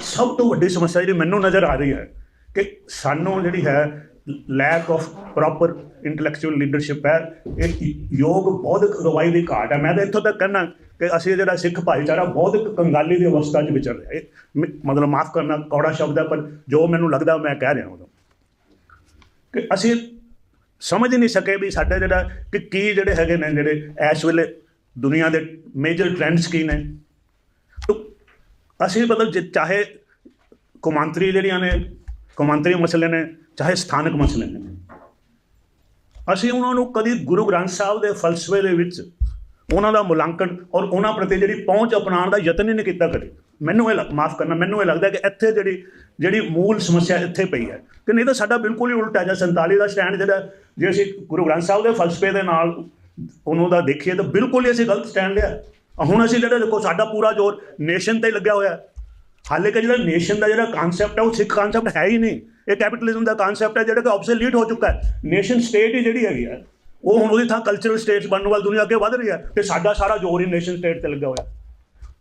ਸਭ ਤੋਂ ਵੱਡੀ ਸਮੱਸਿਆ ਜਿਹੜੀ ਮੈਨੂੰ ਨਜ਼ਰ ਆ ਰਹੀ ਹੈ ਕਿ ਸਾਨੂੰ ਜਿਹੜੀ ਹੈ lack of proper intellectual leadership ਹੈ। ਇਹ ਯੋਗ ਬਹੁਤ ਅਗਵਾਈ ਦੀ ਘਾਟ ਹੈ। ਮੈਂ ਤਾਂ ਇੱਥੋਂ ਤੱਕ ਕਹਿਣਾ ਕਿ ਅਸੀਂ ਜਿਹੜਾ ਸਿੱਖ ਭਾਈਚਾਰਾ ਬਹੁਤ ਕੰਗਾਲੀ ਦੀ ਅਵਸਥਾ 'ਚ ਵਿਚਰ ਰਿਹਾ ਹੈ। ਮਤਲਬ ਮਾਫ ਕਰਨਾ ਕੌੜਾ ਸ਼ਬਦ ਹੈ, ਪਰ ਜੋ ਮੈਨੂੰ ਲੱਗਦਾ ਮੈਂ ਕਹਿ ਰਿਹਾ ਉਦੋਂ ਕਿ ਅਸੀਂ ਸਮਝ ਨਹੀਂ ਸਕੇ ਵੀ ਸਾਡਾ ਜਿਹੜਾ ਕਿ ਕੀ ਜਿਹੜੇ ਹੈਗੇ ਨੇ ਜਿਹੜੇ ਇਸ ਵੇਲੇ ਦੁਨੀਆ ਦੇ ਮੇਜਰ ਟ੍ਰੈਂਡਸ ਕੀ ਨੇ। ਅਸੀਂ ਮਤਲਬ ਜੇ ਚਾਹੇ ਕੌਮਾਂਤਰੀ ਜਿਹੜੀਆਂ ਨੇ, ਕੌਮਾਂਤਰੀ ਮਸਲੇ ਨੇ, ਚਾਹੇ ਸਥਾਨਕ ਮਸਲੇ ਨੇ, ਅਸੀਂ ਉਹਨਾਂ ਨੂੰ ਕਦੀ ਗੁਰੂ ਗ੍ਰੰਥ ਸਾਹਿਬ ਦੇ ਫਲਸਫੇ ਦੇ ਵਿੱਚ ਉਹਨਾਂ ਦਾ ਮੁਲਾਂਕਣ ਔਰ ਉਹਨਾਂ ਪ੍ਰਤੀ ਜਿਹੜੀ ਪਹੁੰਚ ਅਪਣਾਉਣ ਦਾ ਯਤਨ ਹੀ ਨਹੀਂ ਕੀਤਾ ਕਦੇ। ਮੈਨੂੰ ਇਹ ਮਾਫ ਕਰਨਾ, ਮੈਨੂੰ ਇਹ ਲੱਗਦਾ ਕਿ ਇੱਥੇ ਜਿਹੜੀ ਜਿਹੜੀ ਮੂਲ ਸਮੱਸਿਆ ਇੱਥੇ ਪਈ ਹੈ ਕਿ ਨਹੀਂ ਤਾਂ ਸਾਡਾ ਬਿਲਕੁਲ ਹੀ ਉਲਟਾ ਹੈ 47 ਦਾ ਸਟੈਂਡ ਜਿਹੜਾ ਜੇ ਅਸੀਂ ਗੁਰੂ ਗ੍ਰੰਥ ਸਾਹਿਬ ਦੇ ਫਲਸਫੇ ਦੇ ਨਾਲ ਉਹਨੂੰ ਦਾ ਦੇਖੀਏ ਤਾਂ ਬਿਲਕੁਲ ਹੀ ਅਸੀਂ ਗਲਤ ਸਟੈਂਡ ਲਿਆ। ਹੁਣ ਅਸੀਂ ਜਿਹੜਾ ਦੇਖੋ ਸਾਡਾ ਪੂਰਾ ਜ਼ੋਰ ਨੇਸ਼ਨ ਤੇ ਲੱਗਿਆ ਹੋਇਆ ਹੈ। ਹਾਲੇ ਕਿ ਜਿਹੜਾ ਨੇਸ਼ਨ ਦਾ ਜਿਹੜਾ ਕਨਸੈਪਟ ਹੈ, ਉਹ ਸਿੱਖ ਕਨਸੈਪਟ ਹੈ ਹੀ ਨਹੀਂ। ਇਹ ਕੈਪੀਟਲਿਜ਼ਮ ਦਾ ਕਨਸੈਪਟ ਹੈ ਜਿਹੜਾ ਕਿ ਆਬਸੋਲੀਟ ਹੋ ਚੁੱਕਾ ਹੈ। ਨੇਸ਼ਨ ਸਟੇਟ ਹੀ ਜਿਹੜੀ ਹੈਗੀ ਹੈ, ਉਹ ਹੁਣ ਉਹਦੀ ਥਾਂ ਕਲਚਰਲ ਸਟੇਟਸ ਬਣਨ ਵੱਲ ਦੁਨੀਆ ਅੱਗੇ ਵਧ ਰਹੀ ਹੈ ਤੇ ਸਾਡਾ ਸਾਰਾ ਜ਼ੋਰ ਹੀ ਨੇਸ਼ਨ ਸਟੇਟ ਤੇ ਲੱਗਾ ਹੋਇਆ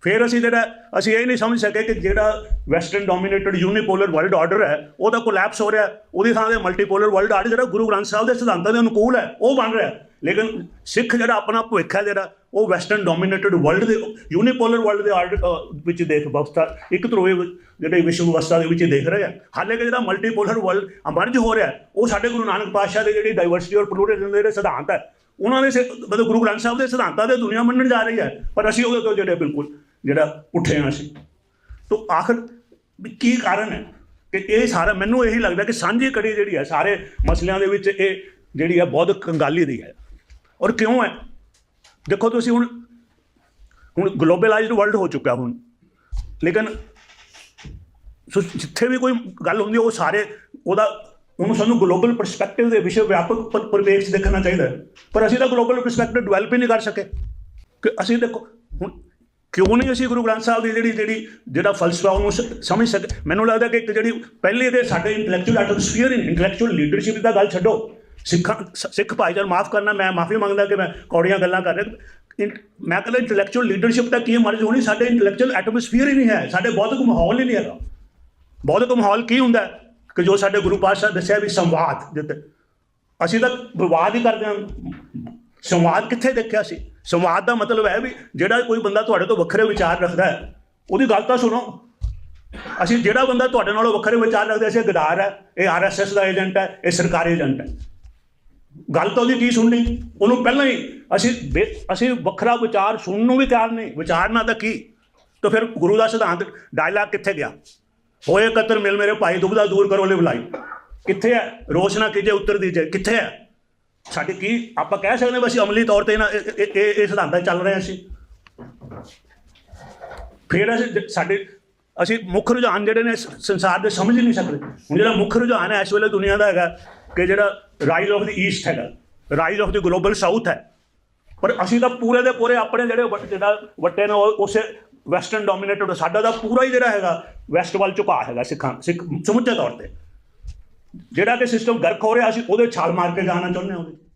ਫਿਰ ਅਸੀਂ ਜਿਹੜਾ, ਅਸੀਂ ਇਹ ਨਹੀਂ ਸਮਝ ਸਕੇ ਕਿ ਜਿਹੜਾ western dominated unipolar world order ਹੈ, ਉਹਦਾ ਕੋਲੈਪਸ ਹੋ ਰਿਹਾ ਉਹਦੀ ਥਾਂ ਤੇ ਮਲਟੀਪੋਲਰ ਵਰਲਡ ਆਰਡਰ ਜਿਹੜਾ ਗੁਰੂ ਗ੍ਰੰਥ ਸਾਹਿਬ ਦੇ ਸਿਧਾਂਤਾਂ ਦੇ ਅਨੁਕੂਲ ਹੈ, ਉਹ ਬਣ ਰਿਹਾ ਲੇਕਿਨ ਸਿੱਖ ਜਿਹੜਾ ਆਪਣਾ ਭਵਿੱਖ ਹੈ, ਜਿਹੜਾ ਉਹ ਵੈਸਟਰਨ ਡੋਮੀਨੇਟਡ ਵਰਲਡ ਦੇ ਯੂਨੀਪੋਲਰ ਵਰਲਡ ਦੇ ਆਰਡਰ ਵਿੱਚ ਦੇਖ ਬਵਸਥਾ ਇੱਕ ਧਰੋਏ ਜਿਹੜੇ ਵਿਸ਼ਵ ਵਿਵਸਥਾ ਦੇ ਵਿੱਚ ਦੇਖ ਰਹੇ ਆ। ਹਾਲੇ ਕਿ ਜਿਹੜਾ ਮਲਟੀਪੋਲਰ ਵਰਲਡ ਅਮਰਜ ਹੋ ਰਿਹਾ, ਉਹ ਸਾਡੇ ਗੁਰੂ ਨਾਨਕ ਪਾਤਸ਼ਾਹ ਦੇ ਜਿਹੜੀ ਡਾਈਵਰਸਿਟੀ ਔਰ ਪਲੂਰਲਿਜ਼ਮ ਦੇ ਜਿਹੜੇ ਸਿਧਾਂਤ ਹੈ, ਉਹਨਾਂ ਦੇ ਸਿ- ਮਤਲਬ ਗੁਰੂ ਗ੍ਰੰਥ ਸਾਹਿਬ ਦੇ ਸਿਧਾਂਤਾਂ ਦੇ ਦੁਨੀਆ ਮੰਨਣ ਜਾ ਰਹੀ ਹੈ, ਪਰ ਅਸੀਂ ਉਹਦੇ ਤੋਂ ਜਿਹੜੇ ਬਿਲਕੁਲ, ਜਿਹੜਾ ਉੱਠੇ ਹਾਂ ਅਸੀਂ। ਤੋਂ ਆਖਰ ਕੀ ਕਾਰਨ ਹੈ ਕਿ ਇਹ ਸਾਰਾ, ਮੈਨੂੰ ਇਹੀ ਲੱਗਦਾ ਕਿ ਸਾਂਝੀ ਕੜੀ ਜਿਹੜੀ ਹੈ, ਸਾਰੇ ਮਸਲਿਆਂ ਦੇ ਵਿੱਚ ਇਹ ਜਿਹੜੀ ਹੈ, ਬਹੁਤ ਕੰਗਾਲੀ ਦੀ ਹੈ। ਔਰ ਕਿਉਂ ਹੈ ਦੇਖੋ ਤੁਸੀਂ ਹੁਣ ਹੁਣ ਗਲੋਬਲਾਈਜ਼ਡ ਵਰਲਡ ਹੋ ਚੁੱਕਾ ਹੁਣ ਲੇਕਿਨ ਸੋ ਜਿੱਥੇ ਵੀ ਕੋਈ ਗੱਲ ਹੁੰਦੀ ਉਹ ਸਾਰੇ ਉਹਦਾ ਉਹਨੂੰ ਸਾਨੂੰ ਗਲੋਬਲ ਪਰਸਪੈਕਟਿਵ ਦੇ ਵਿਸ਼ੇ ਵਿਆਪਕ ਪ- 'ਚ ਦੇਖਣਾ ਚਾਹੀਦਾ ਪਰ ਅਸੀਂ ਤਾਂ ਗਲੋਬਲ ਪਰਸਪੈਕਟਿਵ ਡਿਵੈਲਪ ਹੀ ਨਹੀਂ ਕਰ ਸਕੇ ਕਿ ਅਸੀਂ ਦੇਖੋ ਹੁਣ ਕਿਉਂ ਨਹੀਂ ਅਸੀਂ ਗੁਰੂ ਗ੍ਰੰਥ ਸਾਹਿਬ ਦੀ ਜਿਹੜੀ ਜਿਹੜੀ ਜਿਹੜਾ ਫਲਸਫਾ ਉਹਨੂੰ ਸਮਝ ਸਕੇ ਮੈਨੂੰ ਲੱਗਦਾ ਕਿ ਇੱਕ ਜਿਹੜੀ ਪਹਿਲੀ ਦੇ ਸਾਡੇ intellectual atmosphere in intellectual leadership ਦਾ ਗੱਲ ਛੱਡੋ ਸਿੱਖਾਂ ਸਿੱਖ ਭਾਈਚਾਰ ਮਾਫ ਕਰਨਾ, ਮੈਂ ਮਾਫੀ ਮੰਗਦਾ ਕਿ ਮੈਂ ਕੌੜੀਆਂ ਗੱਲਾਂ ਕਰ ਰਿਹਾ। ਮੈਂ ਕਹਿੰਦਾ ਇੰਟੈਲੈਕਚੁਅਲ ਲੀਡਰਸ਼ਿਪ ਦਾ ਕੀ ਮਰਜ਼ ਹੋਣੀ, ਸਾਡੇ ਇੰਟੈਲੈਕਚੁਅਲ ਐਟਮੋਸਫੀਅਰ ਹੀ ਨਹੀਂ ਹੈ, ਸਾਡੇ ਬੌਧਿਕ ਮਾਹੌਲ ਹੀ ਨਹੀਂ ਹੈਗਾ। ਬੌਧਿਕ ਮਾਹੌਲ ਕੀ ਹੁੰਦਾ ਕਿ ਜੋ ਸਾਡੇ ਗੁਰੂ ਪਾਤਸ਼ਾਹ ਦੱਸਿਆ ਵੀ ਸੰਵਾਦ ਜਿੱਤੇ। ਅਸੀਂ ਤਾਂ ਵਿਵਾਦ ਹੀ ਕਰਦੇ ਹਾਂ। ਸੰਵਾਦ ਕਿੱਥੇ ਦੇਖਿਆ ਸੀ? ਸੰਵਾਦ ਦਾ ਮਤਲਬ ਹੈ ਵੀ ਜਿਹੜਾ ਕੋਈ ਬੰਦਾ ਤੁਹਾਡੇ ਤੋਂ ਵੱਖਰੇ ਵਿਚਾਰ ਰੱਖਦਾ ਹੈ, ਉਹਦੀ ਗੱਲ ਤਾਂ ਸੁਣੋ। ਅਸੀਂ ਜਿਹੜਾ ਬੰਦਾ ਤੁਹਾਡੇ ਨਾਲੋਂ ਵੱਖਰੇ ਵਿਚਾਰ ਰੱਖਦਾ ਸੀ ਗਦਾਰ ਹੈ, ਇਹ ਆਰਐਸਐਸ ਦਾ ਏਜੰਟ ਹੈ, ਇਹ ਸਰਕਾਰੀ ਏਜੰਟ ਹੈ। ਗੱਲ ਤਾਂ ਉਹਦੀ ਕੀ ਸੁਣਨੀ ਉਹਨੂੰ ਪਹਿਲਾਂ ਹੀ ਅਸੀਂ ਬੇ- ਅਸੀਂ ਵੱਖਰਾ ਵਿਚਾਰ ਸੁਣਨ ਨੂੰ ਵੀ ਤਿਆਰ ਨਹੀਂ ਵਿਚਾਰਨਾ ਤਾਂ ਕੀ? ਤਾਂ ਫਿਰ ਗੁਰੂ ਦਾ ਸਿਧਾਂਤ ਡਾਇਲਾਗ ਕਿੱਥੇ ਗਿਆ? ਹੋਏ ਕਤਰ ਮਿਲ ਮੇਰੇ ਭਾਈ ਦੁਬਦਾ ਦੂਰ ਕਰੋ ਲੈ ਬੁਲਾਈ ਕਿੱਥੇ ਹੈ? ਰੋਸ਼ਨਾ ਕੀਜੇ, ਉੱਤਰ ਦੀਜੇ, ਕਿੱਥੇ ਹੈ? ਸਾਡੇ ਕੀ ਆਪਾਂ ਕਹਿ ਸਕਦੇ ਹਾਂ ਅਸੀਂ ਅਮਲੀ ਤੌਰ ਤੇ ਇਹਨਾਂ ਇਹ- ਇਹ ਇਹ- ਸਿਧਾਂਤਾਂ ਚੱਲ ਰਹੇ ਹਾਂ ਅਸੀਂ। ਫਿਰ ਅਸੀਂ ਸਾਡੇ ਅਸੀਂ ਮੁੱਖ ਰੁਝਾਨ ਜਿਹੜੇ ਨੇ ਸੰਸਾਰ ਦੇ ਸਮਝ ਹੀ ਨਹੀਂ ਸਕਦੇ। ਹੁਣ ਜਿਹੜਾ ਮੁੱਖ ਰੁਝਾਨ ਹੈ, ਇਸ ਵੇਲੇ ਦੁਨੀਆ ਦਾ ਹੈਗਾ। ਕਿ ਜਿਹੜਾ ਰਾਈਜ਼ ਆਫ ਦੀ ਈਸਟ ਹੈਗਾ rise of the global south ਹੈ। ਪਰ ਅਸੀਂ ਤਾਂ ਪੂਰੇ ਦੇ ਪੂਰੇ ਆਪਣੇ ਜਿਹੜੇ ਵੱਟ- ਜਿਹੜਾ ਵੱਟੇ ਨੇ ਉਹ ਉਸੇ ਵੈਸਟਰਨ ਡੋਮੀਨੇਟਡ ਸਾਡਾ ਤਾਂ ਪੂਰਾ ਹੀ ਜਿਹੜਾ ਹੈਗਾ ਵੈਸਟ ਵੱਲ ਝੁਕਾ ਹੈਗਾ ਸਿੱਖਾਂ, ਸਿੱਖ ਸਮੁੱਚੇ ਤੌਰ ਤੇ। ਜਿਹੜਾ ਕਿ ਸਿਸਟਮ ਗਰਕ ਹੋ ਰਿਹਾ, ਅਸੀਂ ਉਹਦੇ ਛਾਲ ਮਾਰ ਕੇ ਜਾਣਾ ਚਾਹੁੰਦੇ ਹਾਂ ਉਹਦੇ।